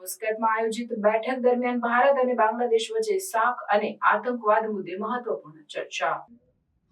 મુસ્કેટમાં આયોજિત બેઠક દરમિયાન ભારત અને બાંગ્લાદેશ વચ્ચે સાક અને આતંકવાદ મુદ્દે મહત્વપૂર્ણ ચર્ચા.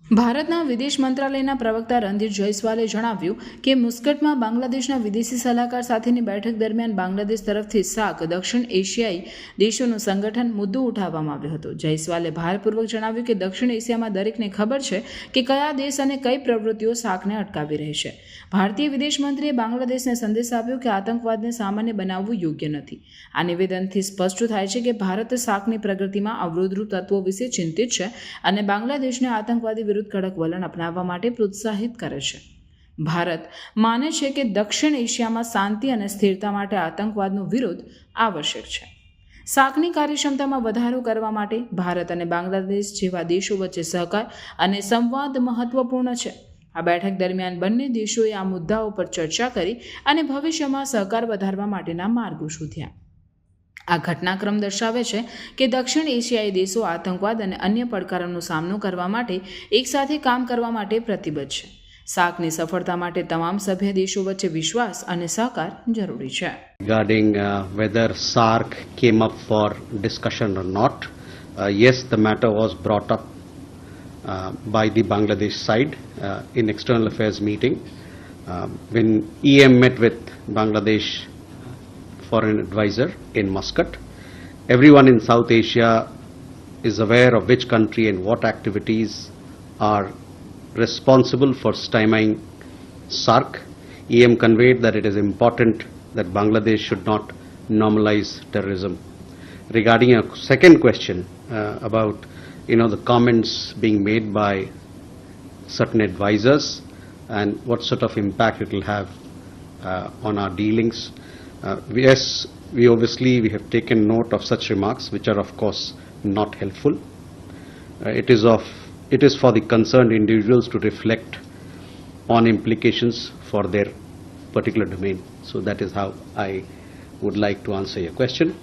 ભારતના વિદેશ મંત્રાલયના પ્રવક્તા રણધીર જયસ્વાલે જણાવ્યું કે મુસ્કટમાં બાંગ્લાદેશના વિદેશી સલાહકાર સાથેની બેઠક દરમિયાન બાંગ્લાદેશ તરફથી સાક દક્ષિણ એશિયાઈ દેશોનું સંગઠન મુદ્દો ઉઠાવવામાં આવ્યો હતો. જયસ્વાલે ભારપૂર્વક જણાવ્યું કે દક્ષિણ એશિયામાં દરેકને ખબર છે કે કયા દેશ અને કઈ પ્રવૃત્તિઓ સાકને અટકાવી રહી છે. ભારતીય વિદેશ મંત્રીએ બાંગ્લાદેશને સંદેશ આપ્યો કે આતંકવાદને સામાન્ય બનાવવું યોગ્ય નથી. આ નિવેદનથી સ્પષ્ટ થાય છે કે ભારત સાકની પ્રગતિમાં અવરોધરૂપ તત્વો વિશે ચિંતિત છે અને બાંગ્લાદેશને આતંકવાદી વિરુદ્ધ કડક વલણ અપનાવવા માટે પ્રોત્સાહિત કરે છે. ભારત માને છે કે દક્ષિણ એશિયામાં શાંતિ અને સ્થિરતા માટે આતંકવાદનો વિરોધ આવશ્યક છે. સાકની કાર્યક્ષમતામાં વધારો કરવા માટે ભારત અને બાંગ્લાદેશ જેવા દેશો વચ્ચે સહકાર અને સંવાદ મહત્વપૂર્ણ છે. આ બેઠક દરમિયાન બંને દેશોએ આ મુદ્દાઓ પર ચર્ચા કરી અને ભવિષ્યમાં સહકાર વધારવા માટેના માર્ગો શોધ્યા. આ ઘટનાક્રમ દર્શાવે છે કે દક્ષિણ એશિયાઈ દેશો આતંકવાદ અને અન્ય પડકારોનો સામનો કરવા માટે એકસાથે કામ કરવા માટે પ્રતિબદ્ધ છે સાકની સફળતા માટે તમામ સભ્ય દેશો વચ્ચે વિશ્વાસ અને સહકાર જરૂરી છે uh, for discussion or not. Uh, yes, the matter was brought up uh, by the Bangladesh side uh, in external affairs meeting. Um, when EM met with Bangladesh foreign advisor in Muscat, everyone in South Asia is aware of which country and what activities are responsible for stymieing SARC. EM conveyed that it is important that Bangladesh should not normalize terrorism. Regarding a second question uh, about, you know, the comments being made by certain advisors and what sort of impact it will have uh, on our dealings. Uh, yes, we obviously we have taken note of such remarks, which are of course not helpful. Uh, it is of it is for the concerned individuals to reflect on implications for their particular domain. So that is how I would like to answer your question.